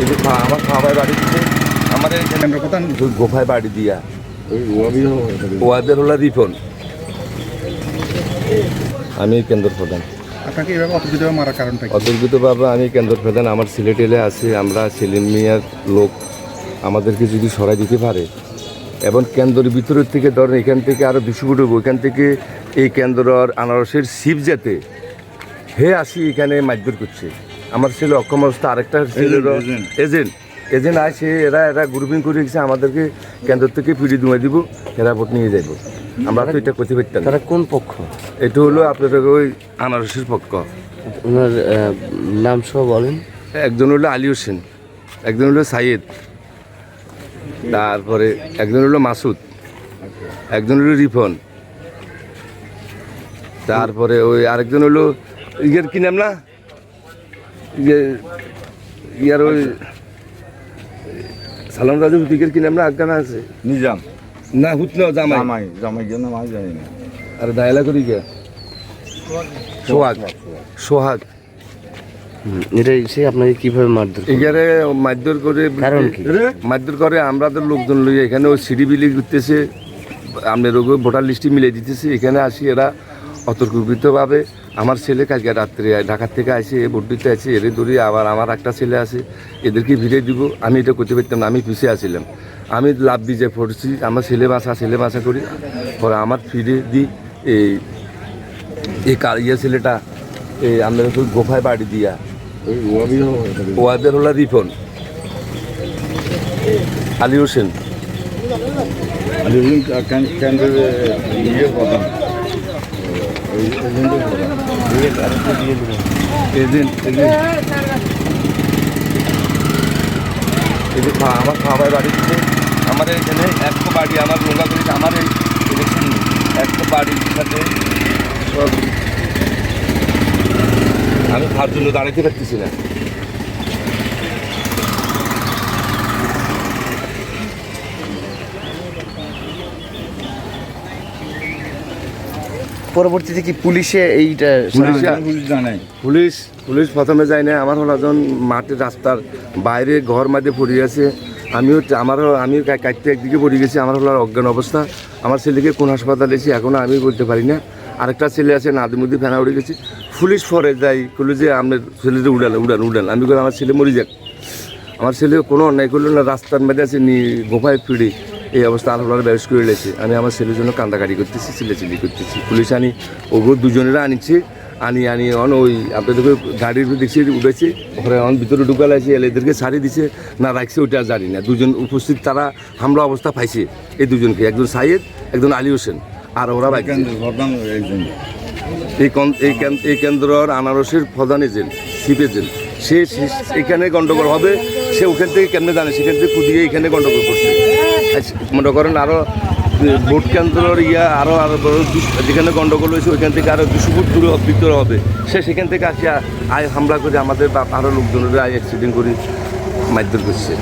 এই যে আমার খাওয়ার বাড়ি দিচ্ছে আমাদের এখানে কেন্দ্র গোফায় বাড়ি দিয়া। ওই ওয়াদের হলো রিফন আমি কেন্দ্র প্রধান। আপনাকে এভাবে অতর্কিতভাবে মারার কারণটা অতর্কিতভাবে আমি কেন্দ্র প্রধান। আমার সিলেটেলে আছে আমরা সেলিম মিয়ার লোক। আমাদেরকে যদি সরাই দিতে পারে এবং কেন্দ্রের ভিতরের থেকে ধরেন এখান থেকে আরও দুশো ফুট হব এখান থেকে এই কেন্দ্রর আনারসের শিব যেতে হে আসি এখানে মারধর করছে। আমার ছিল অক্ষম অবস্থা আরেকটা agent. এজেন্ট এজেন্ট আসে এরা এরা গ্রুপিং করে গেছে আমাদেরকে কেন্দ্র থেকে পিড়ি দুমে দিব এরা ভোট নিয়ে যাইব। আমরা তো এটা করতে পারতাম তারা কোন পক্ষ? এটা হলো আপনাদের ওই আনারসের পক্ষ। ওনার নাম সহ বলেন। একজন হলো আলী হোসেন একজন হলো সাইয়েদ তারপরে একজন হলো মাসুদ একজন হলো রিফন তারপরে ওই আরেকজন হলো ইয়ের কি নাম না? ইয়ার ওই সালাম রাজু হুতিকের কি নাম না আজ্ঞান আছে। নিজাম। না হুত না জামাই। জামাই জামাই জন্য আমি জানি না। আর দায়লা করি কে সোহাগ। সোহাগ। হুম, এটা সে আপনাকে কীভাবে মারধর? এখানে মারধর করে কারণ কি? মারধর করে আমরা তো লোকজন লই এখানে ওই সিঁড়ি বিলি করতেছে। আমাদের ভোটার লিস্টে মিলে দিতেছে। এখানে আসি এরা অতর্কিতভাবে আমার ছেলে কালকে রাত্রে ঢাকার থেকে আসে ভোট দিতে আসে এর ধরে আবার আমার একটা ছেলে আছে এদেরকে ভিড়ে দিব। আমি এটা করতে পারতাম না আমি পিছিয়ে আসছিলাম আমি লাভ দিয়ে পড়ছি আমার ছেলে বাসা ছেলে বাসা করি পরে আমার ফিরে দিই এই এই কার ইয়ে ছেলেটা এই আমাদের ওই গোফায় বাড়ি দিয়া। ওয়াদের হলো রিফন আলী হোসেন। আলিউদ্দিন কেন্দ্রের ইয়ে প্রধান ওই এজেন্টের প্রধান এজেন্ট এজেন্ট। এই আমার সবাই বাড়ি থেকে আমাদের এখানে একশো বাড়ি আমার লোকা করেছে, আমার এই ইলেকশন একশো বাড়ির সাথে সব আমি খাওয়ার জন্য দাঁড়াতে পারতেছি না। পরবর্তীতে কি পুলিশে এইটা পুলিশ পুলিশ পুলিশ প্রথমে যায় না আমার হলো একজন মাঠের রাস্তার বাইরে ঘর মাঝে পড়ে গেছে আমিও আমারও আমি কাটতে একদিকে পড়ে গেছি। আমার হলো অজ্ঞান অবস্থা। আমার ছেলেকে কোন হাসপাতালে এসে এখনও আমি বলতে পারি না। আরেকটা ছেলে আছে নাদিমুদি ফেনা উড়ে গেছে। পুলিশ ফরে যাই বলে যে আপনার ছেলেটা উড়াল উড়ান উড়াল। আমি বলি আমার ছেলে মরি যাক। আমার ছেলে কোনো অন্যায় করল না। রাস্তার মধ্যে আছে নি গোফায় ফিরে। এই অবস্থা আল্লাহর ব্যবস্থা করে রেখেছে আমি আমার ছেলের জন্য কান্দাকাটি করতেছি চিল্লাচিল্লি করতেছি। পুলিশ আনি ওগুলো দুজনেরা আনিছে আনি আনি অন ওই আপনাদেরকে গাড়ির দেখছি উঠেছে। ওখানে অন ভিতরে ঢুকাল আছে এদেরকে ছাড়ি দিছে। না রাখছে ওইটা আর জানি না। দুজন উপস্থিত তারা হামলা অবস্থা পাইছে এই দুজনকে। একজন সাইয়েদ একজন আলী হোসেন। আর ওরা এই কেন্দ্রর আনারসের প্রধান এজেন্ট চিফ এজেন্ট। সে এখানে গণ্ডগোল হবে, সে ওখান থেকে কেমনে জানে? সেখান থেকে কুদিয়ে এখানে গণ্ডগোল করছে। মনে করেন আরও ভোট কেন্দ্রের ইয়া আরও আরও যেখানে গণ্ডগোল হয়েছে, ওইখান থেকে আরও দুশো ফুট দূরে ভিতরে হবে। সে সেখান থেকে আসিয়া আয় হামলা করে আমাদের আরও লোকজনের আয় অ্যাক্সিডেন্ট করে মারধর করছে।